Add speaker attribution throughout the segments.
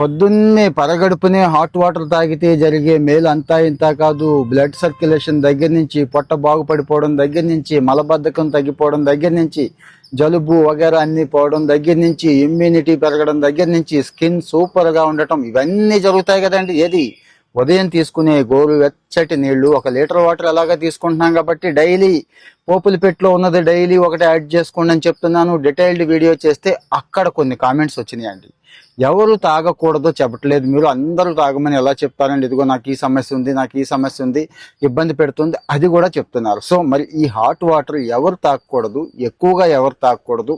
Speaker 1: పొద్దున్నే పరగడుపునే hot water తాగితే జరిగే మేలు అంతా ఇంత కాదు. బ్లడ్ సర్క్యులేషన్ దగ్గర నుంచి పొట్ట బాగుపడిపోవడం దగ్గర నుంచి మలబద్ధకం తగ్గిపోవడం దగ్గర నుంచి జలుబు వగేరా అన్ని పోవడం దగ్గర నుంచి ఇమ్యూనిటీ పెరగడం దగ్గర నుంచి స్కిన్ సూపర్గా ఉండటం ఇవన్నీ జరుగుతాయి కదండి. ఏది? ఉదయం తీసుకునే గోరు వెచ్చటి నీళ్ళు ఒక లీటర్ వాటర్ అలాగా తీసుకుంటున్నాం కాబట్టి డైలీ పోపుల పెట్టులో ఉన్నది డైలీ ఒకటి యాడ్ చేసుకోండి అని చెప్తున్నాను. డీటెయిల్డ్ వీడియో చేస్తే అక్కడ కొన్ని కామెంట్స్ వచ్చినాయండి. ఎవరు తాగకూడదో చెప్పట్లేదు. మీరు అందరూ తాగమని ఎలా చెప్తారండి? ఇదిగో నాకు ఈ సమస్య ఉంది నాకు ఈ సమస్య ఉంది ఇబ్బంది పెడుతుంది అది కూడా చెప్తున్నారు. సో మరి ఈ హాట్ వాటర్ ఎవరు తాగకూడదు ఎక్కువగా ఎవరు తాగకూడదు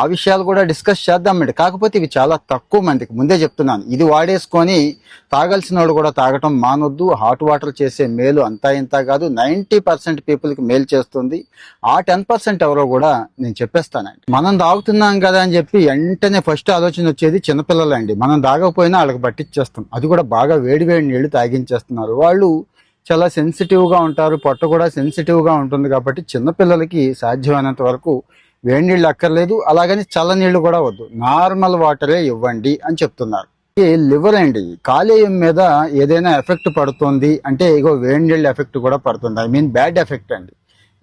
Speaker 1: ఆ విషయాలు కూడా డిస్కస్ చేద్దామండి. కాకపోతే ఇవి చాలా తక్కువ మందికి. ముందే చెప్తున్నాను ఇది వాడేసుకొని తాగాల్సిన వాడు కూడా తాగటం మానొద్దు. హాట్ వాటర్ చేసే మేలు అంతా ఇంత కాదు. నైంటీ పర్సెంట్ పీపుల్కి మేలు చేస్తుంది. ఆ టెన్ పర్సెంట్ ఎవరో కూడా నేను చెప్పేస్తానండి. మనం తాగుతున్నాం కదా అని చెప్పి వెంటనే ఫస్ట్ ఆలోచన వచ్చేది చిన్నపిల్లలండి. మనం తాగకపోయినా వాళ్ళకి పట్టించేస్తాం అది కూడా బాగా వేడి వేడి నీళ్ళు తాగించేస్తున్నారు. వాళ్ళు చాలా సెన్సిటివ్గా ఉంటారు. పొట్ట కూడా సెన్సిటివ్గా ఉంటుంది కాబట్టి చిన్నపిల్లలకి సాధ్యమైనంత వరకు వేడి నీళ్ళు అక్కర్లేదు. అలాగని చల్ల నీళ్ళు కూడా వద్దు. నార్మల్ వాటరే ఇవ్వండి అని చెప్తున్నారు. ఈ లివర్ అండి కాలేయం మీద ఏదైనా ఎఫెక్ట్ పడుతుంది అంటే ఇగో వేడి నీళ్ళ ఎఫెక్ట్ కూడా పడుతుంది. ఐ మీన్ బ్యాడ్ ఎఫెక్ట్ అండి.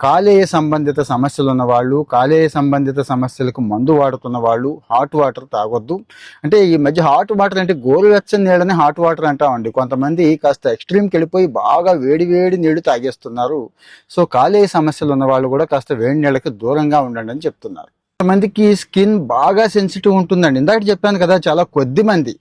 Speaker 1: కాలేయ సంబంధిత సమస్యలు ఉన్న వాళ్ళు కాలేయ సంబంధిత సమస్యలకు మందు వాడుతున్న వాళ్ళు హాట్ వాటర్ తాగొద్దు. అంటే ఈ మధ్య హాట్ వాటర్ అంటే గోరువెచ్చని నీళ్ళని హాట్ వాటర్ అంటామండి. కొంతమంది కాస్త ఎక్స్ట్రీమ్కి వెళ్ళిపోయి బాగా వేడి వేడి నీళ్ళు తాగేస్తున్నారు. సో కాలేయ సమస్యలు ఉన్న వాళ్ళు కూడా కాస్త వేడి నీళ్ళకి దూరంగా ఉండండి అని చెప్తున్నారు. కొంతమందికి స్కిన్ బాగా సెన్సిటివ్ ఉంటుందండి. ఇందాక చెప్పాను కదా చాలా కొద్ది మంది.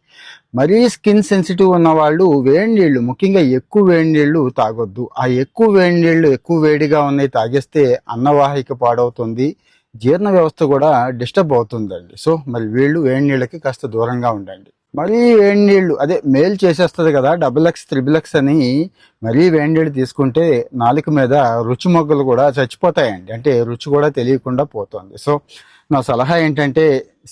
Speaker 1: మరీ స్కిన్ సెన్సిటివ్ ఉన్న వాళ్ళు వేడి నీళ్ళు ముఖ్యంగా ఎక్కువ వేడి నీళ్ళు తాగొద్దు. ఆ ఎక్కువ వేడి నీళ్ళు ఎక్కువ వేడిగా ఉన్నాయి తాగేస్తే అన్నవాహిక పాడవుతుంది జీర్ణ వ్యవస్థ కూడా డిస్టర్బ్ అవుతుందండి. సో మరి వీళ్ళు వేడి నీళ్ళకి కాస్త దూరంగా ఉండండి. మరీ వేడి నీళ్ళు అదే మేల్ చేసేస్తుంది కదా డబుల్ ఎక్స్ త్రిబుల్ ఎక్స్ అని మరీ వేడి నీళ్ళు తీసుకుంటే నాలుక మీద రుచి మొగ్గలు కూడా చచ్చిపోతాయండి. అంటే రుచి కూడా తెలియకుండా పోతుంది. సో నా సలహా ఏంటంటే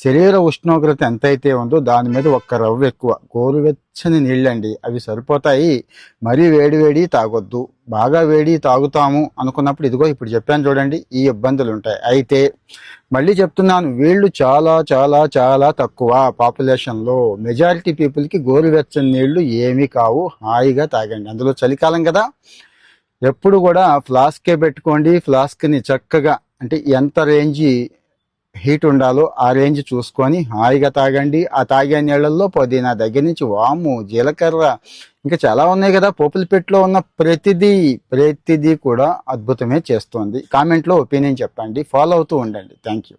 Speaker 1: శరీర ఉష్ణోగ్రత ఎంతైతే ఉందో దాని మీద ఒక్క రవ్వ ఎక్కువ. గోరువెచ్చని నీళ్ళండి. అవి సరిపోతాయి. మరీ వేడి వేడి తాగొద్దు. బాగా వేడి తాగుతాము అనుకున్నప్పుడు ఇదిగో ఇప్పుడు చెప్పాను చూడండి ఈ ఇబ్బందులు ఉంటాయి. అయితే మళ్ళీ చెప్తున్నాను వీళ్ళు చాలా చాలా చాలా తక్కువ పాపులేషన్లో. మెజారిటీ పీపుల్కి గోరువెచ్చని నీళ్ళు ఏమీ కావు. హాయిగా తాగండి. అందులో చలికాలం కదా. ఎప్పుడు కూడా ఫ్లాస్కే పెట్టుకోండి. ఫ్లాస్క్ని చక్కగా అంటే ఎంత రేంజ్ హీట్ ఉండాలో ఆ రేంజ్ చూసుకొని హాయిగా తాగండి. ఆ తాగే నీళ్ళల్లో పుదీనా దగ్గర నుంచి వాము జీలకర్ర ఇంకా చాలా ఉన్నాయి కదా పోపుల పెట్టులో ఉన్న ప్రతిదీ ప్రతిదీ కూడా అద్భుతమే చేస్తోంది. కామెంట్లో ఒపీనియన్ చెప్పండి. ఫాలో అవుతూ ఉండండి. Thank you.